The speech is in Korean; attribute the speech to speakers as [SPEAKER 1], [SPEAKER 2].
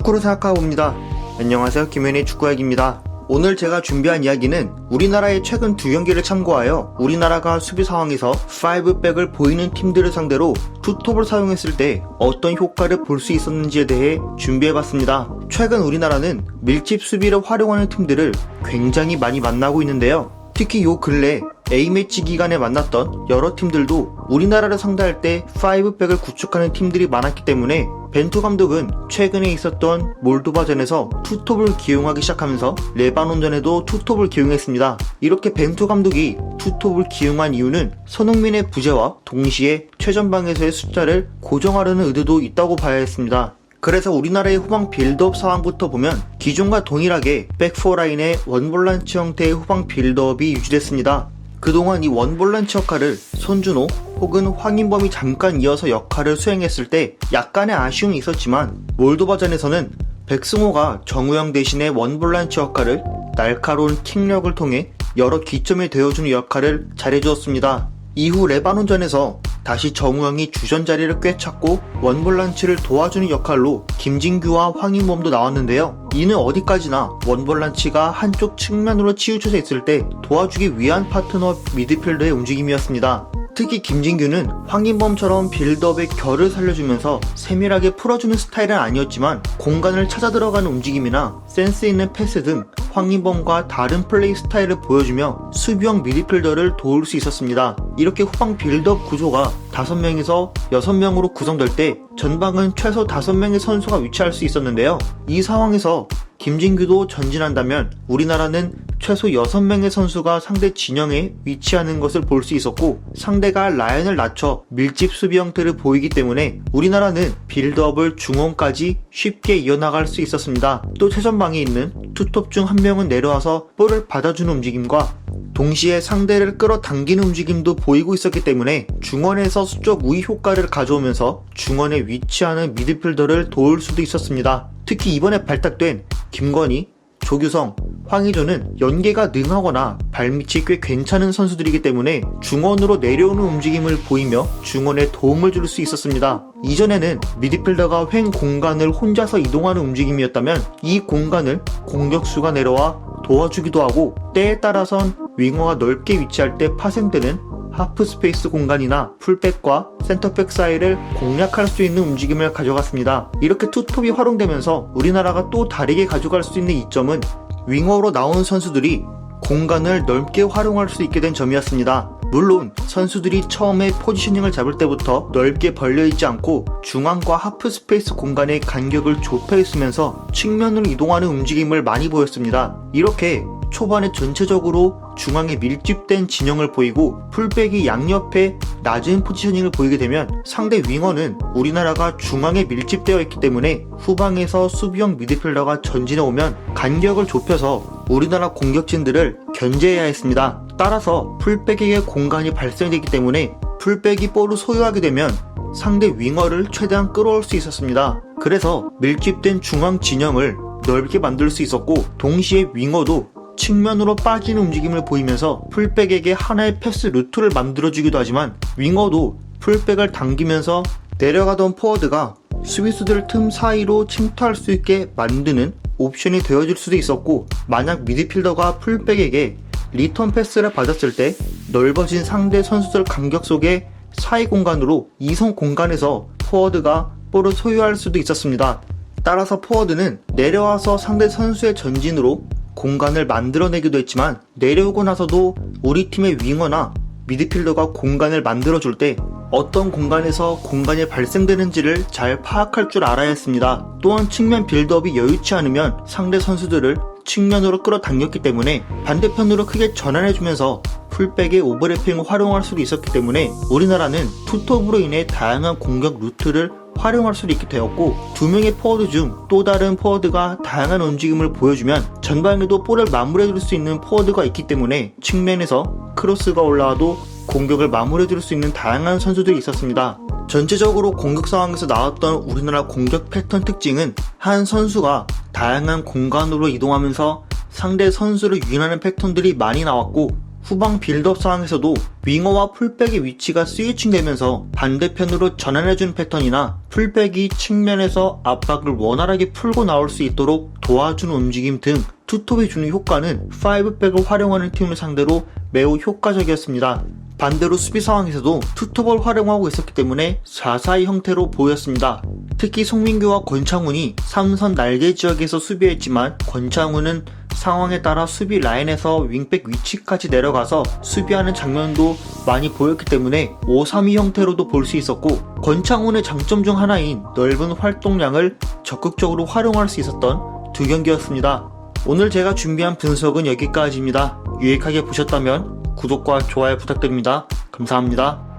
[SPEAKER 1] 축구로 생각하고 봅니다. 안녕하세요. 김현의 축구약입니다. 오늘 제가 준비한 이야기는 우리나라의 최근 두 경기를 참고하여 우리나라가 수비 상황에서 5백을 보이는 팀들을 상대로 투톱을 사용했을 때 어떤 효과를 볼 수 있었는지에 대해 준비해봤습니다. 최근 우리나라는 밀집 수비를 활용하는 팀들을 굉장히 많이 만나고 있는데요. 특히 요 근래 A매치 기간에 만났던 여러 팀들도 우리나라를 상대할 때 5백을 구축하는 팀들이 많았기 때문에 벤투 감독은 최근에 있었던 몰도바전에서 투톱을 기용하기 시작하면서 레바논전에도 투톱을 기용했습니다. 이렇게 벤투 감독이 투톱을 기용한 이유는 손흥민의 부재와 동시에 최전방에서의 숫자를 고정하려는 의도도 있다고 봐야 했습니다. 그래서 우리나라의 후방 빌드업 상황부터 보면 기존과 동일하게 백포 라인의 원볼란치 형태의 후방 빌드업이 유지됐습니다. 그동안 이 원볼란치 역할을 손준호 혹은 황인범이 잠깐 이어서 역할을 수행했을 때 약간의 아쉬움이 있었지만 몰도바전에서는 백승호가 정우영 대신에 원볼란치 역할을 날카로운 킥력을 통해 여러 기점에 되어주는 역할을 잘해주었습니다. 이후 레바논전에서 다시 정우영이 주전 자리를 꿰찼고 원볼란치를 도와주는 역할로 김진규와 황인범도 나왔는데요. 이는 어디까지나 원볼란치가 한쪽 측면으로 치우쳐져 있을 때 도와주기 위한 파트너 미드필더의 움직임이었습니다. 특히 김진규는 황인범처럼 빌드업의 결을 살려주면서 세밀하게 풀어주는 스타일은 아니었지만 공간을 찾아 들어가는 움직임이나 센스 있는 패스 등 황인범과 다른 플레이 스타일을 보여주며 수비형 미드필더를 도울 수 있었습니다. 이렇게 후방 빌드업 구조가 5명에서 6명으로 구성될 때 전방은 최소 5명의 선수가 위치할 수 있었는데요. 이 상황에서 김진규도 전진한다면 우리나라는 최소 6명의 선수가 상대 진영에 위치하는 것을 볼 수 있었고 상대가 라인을 낮춰 밀집 수비 형태를 보이기 때문에 우리나라는 빌드업을 중원까지 쉽게 이어나갈 수 있었습니다. 또 최전방에 있는 투톱 중 한 명은 내려와서 볼을 받아주는 움직임과 동시에 상대를 끌어당기는 움직임도 보이고 있었기 때문에 중원에서 수적 우위 효과를 가져오면서 중원에 위치하는 미드필더를 도울 수도 있었습니다. 특히 이번에 발탁된 김건희, 조규성, 황희조는 연계가 능하거나 발밑이 꽤 괜찮은 선수들이기 때문에 중원으로 내려오는 움직임을 보이며 중원에 도움을 줄 수 있었습니다. 이전에는 미드필더가 횡 공간을 혼자서 이동하는 움직임이었다면 이 공간을 공격수가 내려와 도와주기도 하고 때에 따라선 윙어가 넓게 위치할 때 파생되는 하프 스페이스 공간이나 풀백과 센터백 사이를 공략할 수 있는 움직임을 가져갔습니다. 이렇게 투톱이 활용되면서 우리나라가 또 다르게 가져갈 수 있는 이점은 윙어로 나온 선수들이 공간을 넓게 활용할 수 있게 된 점이었습니다. 물론 선수들이 처음에 포지셔닝을 잡을 때부터 넓게 벌려 있지 않고 중앙과 하프 스페이스 공간의 간격을 좁혀 있으면서 측면으로 이동하는 움직임을 많이 보였습니다. 이렇게 초반에 전체적으로 중앙에 밀집된 진영을 보이고 풀백이 양옆에 낮은 포지셔닝을 보이게 되면 상대 윙어는 우리나라가 중앙에 밀집되어 있기 때문에 후방에서 수비형 미드필더가 전진해 오면 간격을 좁혀서 우리나라 공격진들을 견제해야 했습니다. 따라서 풀백에게 공간이 발생되기 때문에 풀백이 볼을 소유하게 되면 상대 윙어를 최대한 끌어올 수 있었습니다. 그래서 밀집된 중앙 진영을 넓게 만들 수 있었고 동시에 윙어도 측면으로 빠지는 움직임을 보이면서 풀백에게 하나의 패스 루트를 만들어주기도 하지만 윙어도 풀백을 당기면서 내려가던 포워드가 스위스들 틈 사이로 침투할 수 있게 만드는 옵션이 되어줄 수도 있었고 만약 미드필더가 풀백에게 리턴 패스를 받았을 때 넓어진 상대 선수들 간격 속에 사이 공간으로 이성 공간에서 포워드가 볼을 소유할 수도 있었습니다. 따라서 포워드는 내려와서 상대 선수의 전진으로 공간을 만들어내기도 했지만 내려오고 나서도 우리 팀의 윙어나 미드필더가 공간을 만들어줄 때 어떤 공간에서 공간이 발생되는지를 잘 파악할 줄 알아야 했습니다. 또한 측면 빌드업이 여유치 않으면 상대 선수들을 측면으로 끌어당겼기 때문에 반대편으로 크게 전환해주면서 풀백의 오버래핑을 활용할 수도 있었기 때문에 우리나라는 투톱으로 인해 다양한 공격 루트를 활용할 수도 있게 되었고 두 명의 포워드 중 또 다른 포워드가 다양한 움직임을 보여주면 전방에도 볼을 마무리해줄 수 있는 포워드가 있기 때문에 측면에서 크로스가 올라와도 공격을 마무리해줄 수 있는 다양한 선수들이 있었습니다. 전체적으로 공격 상황에서 나왔던 우리나라 공격 패턴 특징은 한 선수가 다양한 공간으로 이동하면서 상대 선수를 유인하는 패턴들이 많이 나왔고 후방 빌드업 상황에서도 윙어와 풀백의 위치가 스위칭되면서 반대편으로 전환해주는 패턴이나 풀백이 측면에서 압박을 원활하게 풀고 나올 수 있도록 도와주는 움직임 등 투톱이 주는 효과는 5백을 활용하는 팀을 상대로 매우 효과적이었습니다. 반대로 수비 상황에서도 투톱을 활용하고 있었기 때문에 4-4의 형태로 보였습니다. 특히 송민규와 권창훈이 3선 날개 지역에서 수비했지만 권창훈은 상황에 따라 수비 라인에서 윙백 위치까지 내려가서 수비하는 장면도 많이 보였기 때문에 5-3-2 형태로도 볼 수 있었고 권창훈의 장점 중 하나인 넓은 활동량을 적극적으로 활용할 수 있었던 두 경기였습니다. 오늘 제가 준비한 분석은 여기까지입니다. 유익하게 보셨다면 구독과 좋아요 부탁드립니다. 감사합니다.